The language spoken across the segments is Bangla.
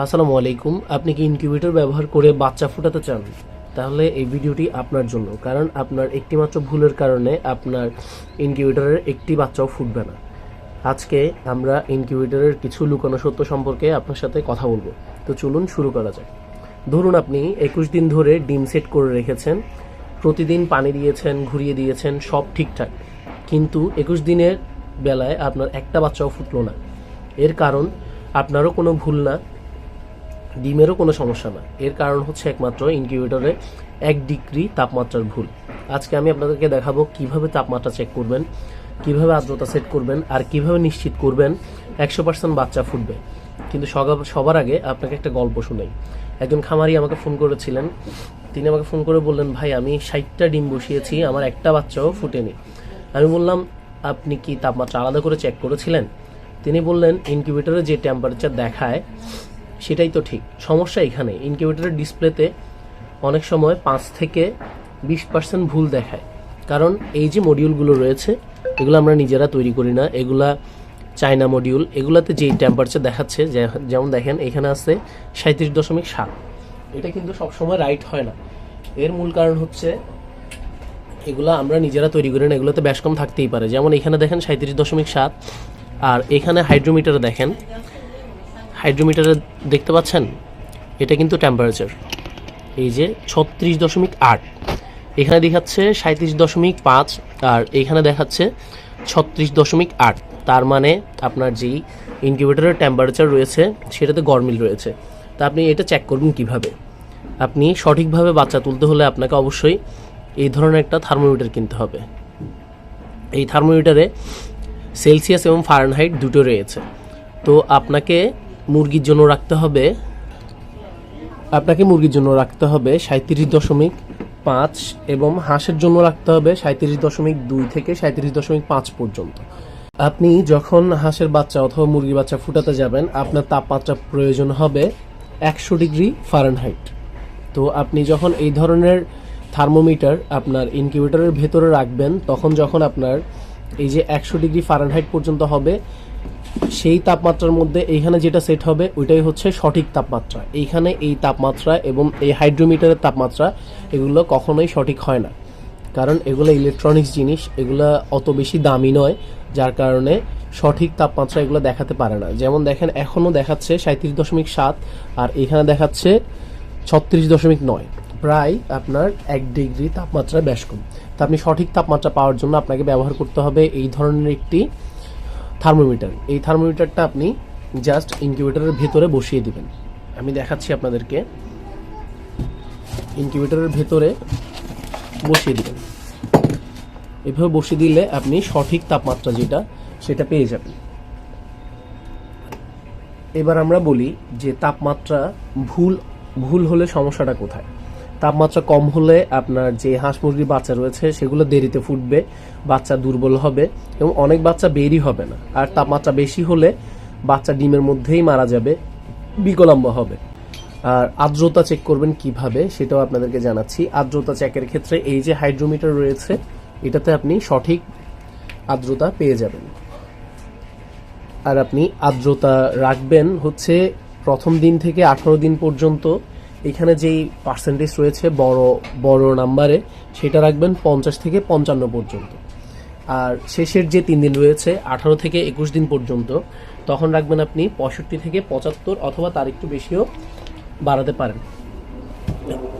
আসসালামু আলাইকুম। আপনি কি ইনকিউবেটর ব্যবহার করে বাচ্চা ফোটাতে চান? তাহলে এই ভিডিওটি আপনার জন্য, কারণ আপনার একটিমাত্র ভুলের কারণে আপনার ইনকিউবেটরের একটি বাচ্চাও ফুটবে না। আজকে আমরা ইনকিউবেটরের কিছু লুকানো সত্য সম্পর্কে আপনার সাথে কথা বলব। তো চলুন শুরু করা যাক। ধরুন আপনি একুশ দিন ধরে ডিম সেট করে রেখেছেন, প্রতিদিন পানি দিয়েছেন, ঘুরিয়ে দিয়েছেন, সব ঠিকঠাক। কিন্তু একুশ দিনের বেলায় আপনার একটা বাচ্চাও ফুটলো না। এর কারণ, আপনারও কোনো ভুল না ডিমেরও কোনো সমস্যা না এর কারণ হচ্ছে একমাত্র ইনকিউবেটরে এক ডিগ্রি তাপমাত্রার ভুল। আজকে আমি আপনাদেরকে দেখাবো কীভাবে তাপমাত্রা চেক করবেন, কীভাবে আর্দ্রতা সেট করবেন, আর কীভাবে নিশ্চিত করবেন একশো পার্সেন্ট বাচ্চা ফুটবে। কিন্তু সবার আগে আপনাকে একটা গল্প শুনাই। একজন খামারি আমাকে ফোন করেছিলেন। তিনি আমাকে ফোন করে বললেন, ভাই, আমি ষাটটা ডিম বসিয়েছি, আমার একটা বাচ্চাও ফুটেনি। আমি বললাম, আপনি কি তাপমাত্রা আলাদা করে চেক করেছিলেন? তিনি বললেন, ইনকিউবেটরে যে টেম্পারেচার দেখায় সেটাই তো ঠিক। সমস্যা এখানে ইনকিউবেটরের ডিসপ্লেতে অনেক সময় পাঁচ থেকে বিশ পার্সেন্ট ভুল দেখায়। কারণ এই যে মডিউলগুলো রয়েছে, এগুলো আমরা নিজেরা তৈরি করি না। এগুলা চায়না মডিউল এগুলাতে যেই টেম্পারেচার দেখাচ্ছে যেমন দেখেন, এখানে আছে সাঁত্রিশ দশমিক সাত। এটা কিন্তু সবসময় রাইট হয় না। এর মূল কারণ হচ্ছে, এগুলো আমরা নিজেরা তৈরি করি না। এগুলোতে বেশ কম থাকতেই পারে। যেমন এখানে দেখেন সাঁত্রিশ দশমিক সাত, আর এখানে হাইড্রোমিটারে দেখেন হাইড্রোমিটারে দেখতে পাচ্ছেন? এটা কিন্তু টেম্পারেচার এই যে ছত্রিশ দশমিক আট। এখানে দেখাচ্ছে সাঁত্রিশ দশমিক পাঁচ আর এখানে দেখাচ্ছে ছত্রিশ দশমিক আট। তার মানে আপনার যেই ইনকিউবেটরের টেম্পারেচার রয়েছে, সেটাতে গরমিল রয়েছে। তা আপনি এটা চেক করবেন কীভাবে? আপনি সঠিকভাবে বাচ্চা তুলতে হলে আপনাকে অবশ্যই এই ধরনের একটা থার্মোমিটার কিনতে হবে। এই থার্মোমিটারে সেলসিয়াস এবং ফারেনহাইট দুটো রয়েছে। তো আপনাকে মুরগির জন্য রাখতে হবে। আপনাকে মুরগির জন্য রাখতে হবে সাঁত্রিশ দশমিক পাঁচ এবং হাঁসের জন্য রাখতে হবে সাঁত্রিশ দশমিক দুই থেকে সাঁত্রিশ দশমিক পাঁচ পর্যন্ত। আপনি যখন হাঁসের বাচ্চা অথবা মুরগির বাচ্চা ফুটাতে যাবেন, আপনার তাপমাত্রা প্রয়োজন হবে একশো ডিগ্রি ফারেনহাইট। তো আপনি যখন এই ধরনের থার্মোমিটার আপনার ইনকিউবেটরের ভেতরে রাখবেন, তখন যখন আপনার এই যে একশো ডিগ্রি ফারেনহাইট পর্যন্ত হবে সেই তাপমাত্রার মধ্যে এইখানে যেটা সেট হবে, ওইটাই হচ্ছে সঠিক তাপমাত্রা। এইখানে এই তাপমাত্রা এবং এই হাইড্রোমিটারের তাপমাত্রা, এগুলো কখনোই সঠিক হয় না। কারণ এগুলো ইলেকট্রনিক্স জিনিস, এগুলো অত বেশি দামি নয়, যার কারণে সঠিক তাপমাত্রা এগুলো দেখাতে পারে না। যেমন দেখেন, এখনও দেখাচ্ছে সাঁত্রিশ দশমিক সাত, আর এখানে দেখাচ্ছে ছত্রিশ দশমিক নয়। প্রায় আপনার এক ডিগ্রি তাপমাত্রা বেশ কম তা আপনি সঠিক তাপমাত্রা পাওয়ার জন্য আপনাকে ব্যবহার করতে হবে এই ধরনের একটি থার্মোমিটার। এই থার্মোমিটারটা আপনি জাস্ট ইনকিউবেটরের ভেতরে বসিয়ে দিবেন। আমি দেখাচ্ছি আপনাদেরকে। ইনকিউবেটরের ভেতরে বসিয়ে দিবেন। এভাবে বসিয়ে দিলে আপনি সঠিক তাপমাত্রা যেটা, সেটা পেয়ে যাবেন। এবার আমরা বলি যে তাপমাত্রা ভুল ভুল হলে সমস্যাটা কোথায়? তাপমাত্রা কম হলে আপনার যে হাঁস মুরগির বাচ্চা রয়েছে, সেগুলো দেরিতে ফুটবে, বাচ্চা দুর্বল হবে এবং অনেক বাচ্চা বেরই হবে না। আর তাপমাত্রা বেশি হলে বাচ্চা ডিমের মধ্যেই মারা যাবে বিকলাম্ব হবে। আর আর্দ্রতা চেক করবেন কীভাবে, সেটাও আপনাদেরকে জানাচ্ছি। আর্দ্রতা চেকের ক্ষেত্রে এই যে হাইড্রোমিটার রয়েছে, এটাতে আপনি সঠিক আর্দ্রতা পেয়ে যাবেন। আর আপনি আর্দ্রতা রাখবেন হচ্ছে প্রথম দিন থেকে আঠারো দিন পর্যন্ত এখানে যেই পার্সেন্টেজ রয়েছে বড় বড় নাম্বারে সেটা রাখবেন পঞ্চাশ থেকে পঞ্চান্ন পর্যন্ত। আর শেষের যে তিন দিন রয়েছে, আঠারো থেকে একুশ দিন পর্যন্ত, তখন রাখবেন আপনি পঁয়ষট্টি থেকে পঁচাত্তর অথবা তার একটু বেশিও বাড়াতে পারেন।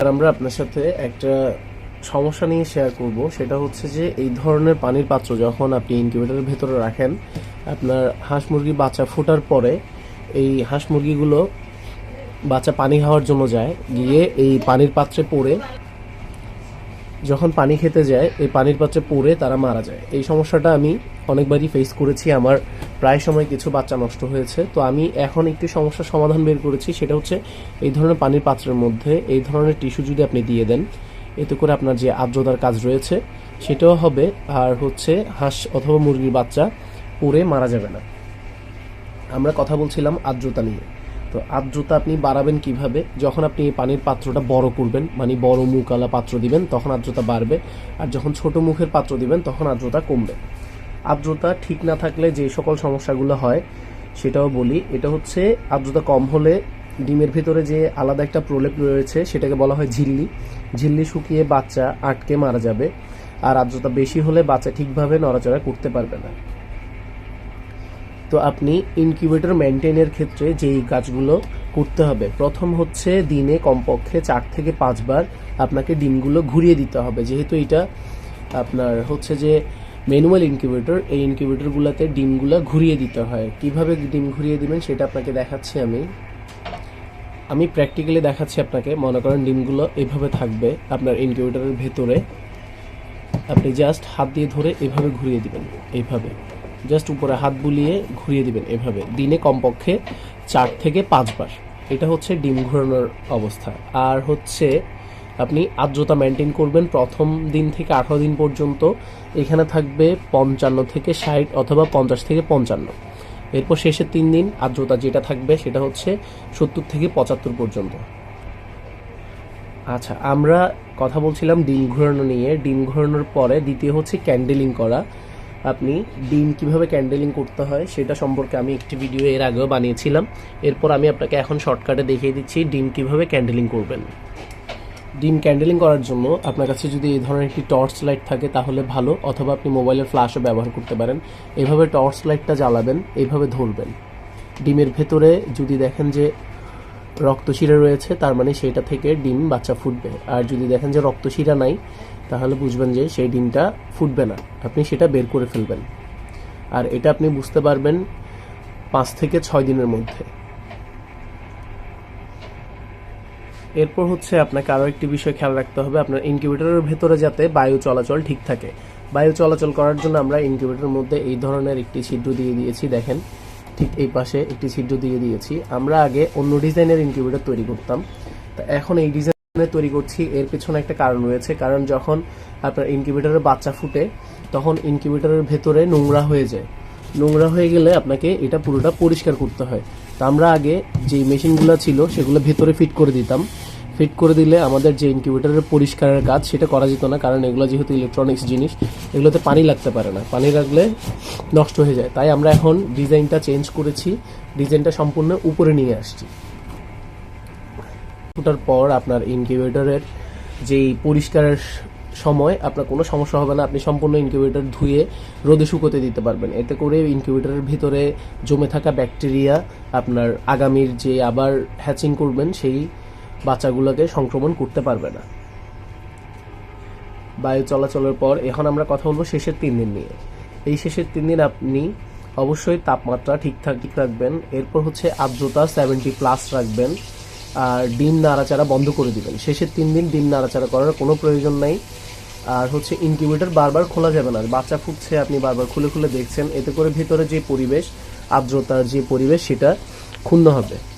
আর আমরা আপনার সাথে একটা সমস্যা নিয়ে শেয়ার করব, সেটা হচ্ছে যে এই ধরনের পানির পাত্র যখন আপনি ইনকিউবেটরের ভেতরে রাখেন, আপনার হাঁস মুরগি বাচ্চা ফোটার পরে এই হাঁস মুরগিগুলো বাচ্চা পানি খাওয়ার জন্য যায়, গিয়ে এই পানির পাত্রে পড়ে, যখন পানি খেতে যায়, এই পানির পাত্রে পড়ে তারা মারা যায়। এই সমস্যাটা আমি অনেকবারই ফেস করেছি, আমার প্রায় সময় কিছু বাচ্চা নষ্ট হয়েছে। তো আমি এখন একটি সমস্যার সমাধান বের করেছি, সেটা হচ্ছে এই ধরনের পানির পাত্রের মধ্যে, এই ধরনের টিস্যু যদি আপনি দিয়ে দেন, এতে করে আপনার যে আর্দ্রতার কাজ রয়েছে, সেটাও হবে। আর হচ্ছে হাঁস অথবা মুরগির বাচ্চা পড়ে মারা যাবে না। আমরা কথা বলছিলাম আর্দ্রতা নিয়ে। তো আর্দ্রতা আপনি বাড়াবেন কীভাবে? যখন আপনি এই পানির পাত্রটা বড় করবেন মানে বড় মুখওয়ালা পাত্র দিবেন, তখন আর্দ্রতা বাড়বে। আর যখন ছোট মুখের পাত্র দিবেন, তখন আর্দ্রতা কমবে। আর্দ্রতা ঠিক না থাকলে যে সকল সমস্যাগুলো হয়, সেটাও বলি। এটা হচ্ছে আর্দ্রতা কম হলে ডিমের ভিতরে যে আলাদা একটা প্রলেপ রয়েছে, সেটাকে বলা হয় ঝিল্লি। ঝিল্লি শুকিয়ে বাচ্চা আটকে মারা যাবে। আর আর্দ্রতা বেশি হলে বাচ্চা ঠিকভাবে নড়াচড়া করতে পারবে না। তো আপনি ইনকিউবেটর মেনটেনের ক্ষেত্রে যেই কাজগুলো করতে হবে, প্রথম হচ্ছে দিনে কমপক্ষে চার থেকে পাঁচবার আপনাকে ডিমগুলো ঘুরিয়ে দিতে হবে। যেহেতু এটা আপনার হচ্ছে যে ম্যানুয়াল ইনকিউবেটর এই ইনকিউবেটরগুলোতে ডিমগুলো ঘুরিয়ে দিতে হয়। কীভাবে ডিম ঘুরিয়ে দিবেন সেটা আপনাকে দেখাচ্ছি আমি। আমি প্র্যাকটিক্যালি দেখাচ্ছি আপনাকে। মনে করেন ডিমগুলো এভাবে থাকবে আপনার ইনকিউবেটরের ভেতরে। আপনি জাস্ট হাত দিয়ে ধরে এভাবে ঘুরিয়ে দিবেন, এইভাবে। জাস্ট উপরে হাত বুলিয়ে ঘুরিয়ে দিবেন এভাবে। দিনে কমপক্ষে চার থেকে পাঁচবার এটা হচ্ছে ডিম ঘোরানোর অবস্থা। আর হচ্ছে আপনি আর্দ্রতা মেনটেন করবেন প্রথম দিন থেকে আঠারো দিন পর্যন্ত। এখানে থাকবে পঞ্চান্ন থেকে ষাট অথবা পঞ্চাশ থেকে পঞ্চান্ন। এরপর শেষের তিন দিন আর্দ্রতা যেটা থাকবে সেটা হচ্ছে সত্তর থেকে পঁচাত্তর পর্যন্ত। আচ্ছা আমরা কথা বলছিলাম ডিম ঘোরানো নিয়ে। ডিম ঘোরানোর পরে দ্বিতীয় হচ্ছে ক্যান্ডেলিং করা। আপনি ডিম কীভাবে ক্যান্ডেলিং করতে হয় সেটা সম্পর্কে আমি একটি ভিডিও এর আগেও বানিয়েছিলাম। এরপর আমি আপনাকে এখন শর্টকাটে দেখিয়ে দিচ্ছি ডিম কীভাবে ক্যান্ডেলিং করবেন। ডিম ক্যান্ডেলিং করার জন্য আপনার কাছে যদি এই ধরনের একটি টর্চ লাইট থাকে তাহলে ভালো, অথবা আপনি মোবাইলের ফ্ল্যাশও ব্যবহার করতে পারেন। এভাবে টর্চ লাইটটা জ্বালাবেন এইভাবে ধরবেন। ডিমের ভেতরে যদি দেখেন যে রক্তশিরা রয়েছে, তার মানে সেটা থেকে ডিম বাচ্চা ফুটবে। আর যদি দেখেন যে রক্তশিরা নাই, তাহলে বুঝবেন যে সেই ডিমটা ফুটবে না। আপনি সেটা বের করে ফেলবেন। আর এটা আপনি বুঝতে পারবেন পাঁচ থেকে ছয় দিনের মধ্যে। এরপর হচ্ছে আপনাকে আরও একটি বিষয় খেয়াল রাখতে হবে, আপনার ইনকিউবেটরের ভেতরে যাতে বায়ু চলাচল ঠিক থাকে। বায়ু চলাচল করার জন্য আমরা ইনকিউবেটরের মধ্যে এই ধরনের একটি ছিদ্র দিয়ে দিয়েছি, দেখেন। ঠিক এই পাশে একটি ছিদ্র দিয়ে দিয়েছি। আমরা আগে অন্য ডিজাইনের ইনকিউবেটর তৈরি করতাম। তা এখন এই ডিজাইনের তৈরি করছি। এর পেছনে একটা কারণ রয়েছে। কারণ যখন আপনার ইনকিউবেটরের বাচ্চা ফুটে, তখন ইনকিউবেটরের ভেতরে নোংরা হয়ে যায়। নোংরা হয়ে গেলে আপনাকে এটা পুরোটা পরিষ্কার করতে হয়। তা আমরা আগে যে মেশিনগুলো ছিল, সেগুলো ভেতরে ফিট করে দিতাম। ফিট করে দিলে আমাদের যে ইনকিউবেটরের পরিষ্কারের কাজ, সেটা করা যেত না, কারণ এগুলো যেহেতু ইলেকট্রনিক্স জিনিস, এগুলোতে পানি লাগতে পারে না। পানি লাগলে নষ্ট হয়ে যায়। তাই আমরা এখন ডিজাইনটা চেঞ্জ করেছি, ডিজাইনটা সম্পূর্ণ উপরে নিয়ে আসছি। ফুটার পর আপনার ইনকিউবেটরের যেই পরিষ্কারের সময়, আপনার কোনো সমস্যা হবে না, আপনি সম্পূর্ণ ইনকিউবেটর ধুয়ে রোদে শুকোতে দিতে পারবেন। এতে করে ইনকিউবেটরের ভিতরে জমে থাকা ব্যাকটেরিয়া আপনার আগামীর যে আবার হ্যাচিং করবেন, সেই বাচ্চাগুলোকে সংক্রমণ করতে পারবে না। বায়ু চলাচলের পর এখন আমরা কথা বলব শেষের তিন দিন নিয়ে। এই শেষের তিন দিন আপনি অবশ্যই তাপমাত্রা ঠিকঠাক ঠিক রাখবেন। এরপর হচ্ছে আর্দ্রতা সেভেন্টি প্লাস রাখবেন। আর ডিম নাড়াচাড়া বন্ধ করে দিবেন। শেষের তিন দিন ডিম নাড়াচাড়া করার কোনো প্রয়োজন নাই। আর হচ্ছে ইনকিউবেটর বারবার খোলা যাবে না। বাচ্চা ফুটছে, আপনি বারবার খুলে খুলে দেখছেন। এতে করে ভিতরে যে পরিবেশ, আর্দ্রতার যে পরিবেশ, সেটা ক্ষুণ্ণ হবে।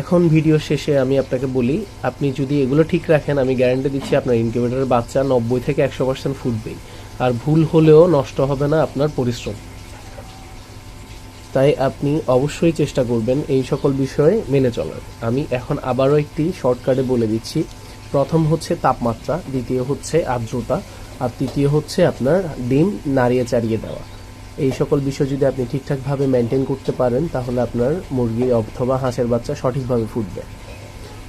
এখন ভিডিও শেষে আমি আপনাকে বলি, আপনি যদি এগুলো ঠিক রাখেন, আমি গ্যারান্টি দিচ্ছি আপনার ইনকিউবেটরের বাচ্চা নব্বই থেকে একশো পার্সেন্ট ফুটবেই। আর ভুল হলেও নষ্ট হবে না আপনার পরিশ্রম। তাই আপনি অবশ্যই চেষ্টা করবেন এই সকল বিষয়ে মেনে চলার। আমি এখন আবারও একটি শর্টকাটে বলে দিচ্ছি। প্রথম হচ্ছে তাপমাত্রা, দ্বিতীয় হচ্ছে আর্দ্রতা, আর তৃতীয় হচ্ছে আপনার ডিম নাড়িয়ে চাড়িয়ে দেওয়া। এই সকল বিষয় যদি আপনি ঠিকঠাকভাবে মেনটেন করতে পারেন, তাহলে আপনার মুরগি অথবা হাঁসের বাচ্চা সঠিকভাবে ফুটবে।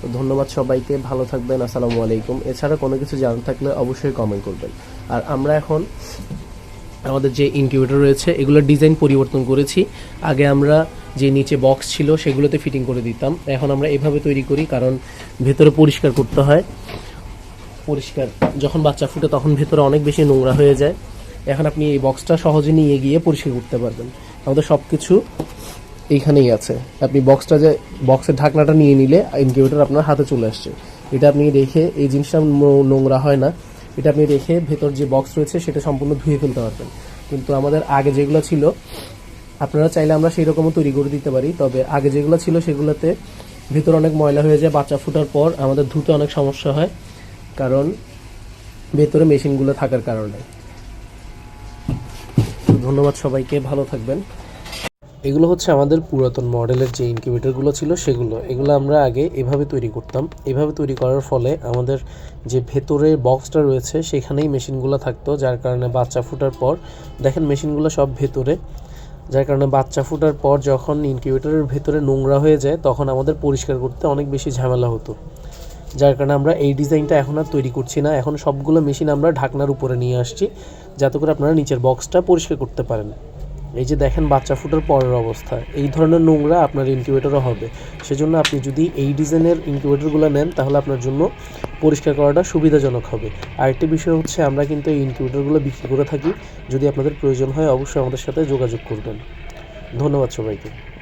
তো ধন্যবাদ সবাইকে, ভালো থাকবেন, আসসালামু আলাইকুম। এছাড়া কোনো কিছু জানার থাকলে অবশ্যই কমেন্ট করবেন। আর আমরা এখন আমাদের যে ইনকিউবেটর রয়েছে এগুলোর ডিজাইন পরিবর্তন করেছি। আগে আমরা যে নিচে বক্স ছিল, সেগুলোতে ফিটিং করে দিতাম। এখন আমরা এভাবে তৈরি করি, কারণ ভেতরে পরিষ্কার করতে হয়। পরিষ্কার, যখন বাচ্চা ফুটে, তখন ভেতরে অনেক বেশি নোংরা হয়ে যায়। এখন আপনি এই বক্সটা সহজে নিয়ে গিয়ে পরিষ্কার করতে পারবেন। আমাদের সব কিছু এইখানেই আছে। আপনি বক্সটা যে বক্সের ঢাকনাটা নিয়ে নিলে ইনকিউবেটর আপনার হাতে চলে আসছে। এটা আপনি রেখে এই জিনিসটা নোংরা হয় না। এটা আপনি রেখে ভেতর যে বক্স রয়েছে সেটা সম্পূর্ণ ধুয়ে ফেলতে পারবেন। কিন্তু আমাদের আগে যেগুলো ছিল, আপনারা চাইলে আমরা সেই রকমও তৈরি করে দিতে পারি। তবে আগে যেগুলো ছিল সেগুলোতে ভেতর অনেক ময়লা হয়ে যায়, বাচ্চা ফোটার পর আমাদের ধুতে অনেক সমস্যা হয়। কারণ ভেতরে মেশিনগুলো থাকার কারণে। ধন্যবাদ সবাইকে, ভালো থাকবেন। এগুলো হচ্ছে আমাদের পুরাতন মডেলের যে ইনকিউবেটরগুলো ছিল সেগুলো। এগুলো আমরা আগে এভাবে তৈরি করতাম। এভাবে তৈরি করার ফলে আমাদের যে ভেতরে বক্সটা রয়েছে সেখানেই মেশিনগুলো থাকতো, যার কারণে বাচ্চা ফোটার পর, দেখেন মেশিনগুলো সব ভেতরে, যার কারণে বাচ্চা ফোটার পর যখন ইনকিউবেটরের ভেতরে নোংরা হয়ে যায়, তখন আমাদের পরিষ্কার করতে অনেক বেশি ঝামেলা হতো। যার কারণে আমরা এই ডিজাইনটা এখন আর তৈরি করছি না। এখন সবগুলো মেশিন আমরা ঢাকনার উপরে নিয়ে আসছি, যাতে করে আপনারা নিচের বক্সটা পরিষ্কার করতে পারেন। এই যে দেখেন বাচ্চা ফুটার পরের অবস্থা। এই ধরনের নোংরা আপনার ইনকিউবেটরও হবে। সেজন্য আপনি যদি এই ডিজাইনের ইনকিউবেটরগুলো নেন, তাহলে আপনার জন্য পরিষ্কার করাটা সুবিধাজনক হবে। আরেকটি বিষয় হচ্ছে, আমরা কিন্তু এই ইনকিউবেটরগুলো বিক্রি করে থাকি। যদি আপনাদের প্রয়োজন হয়, অবশ্যই আমাদের সাথে যোগাযোগ করবেন। ধন্যবাদ সবাইকে।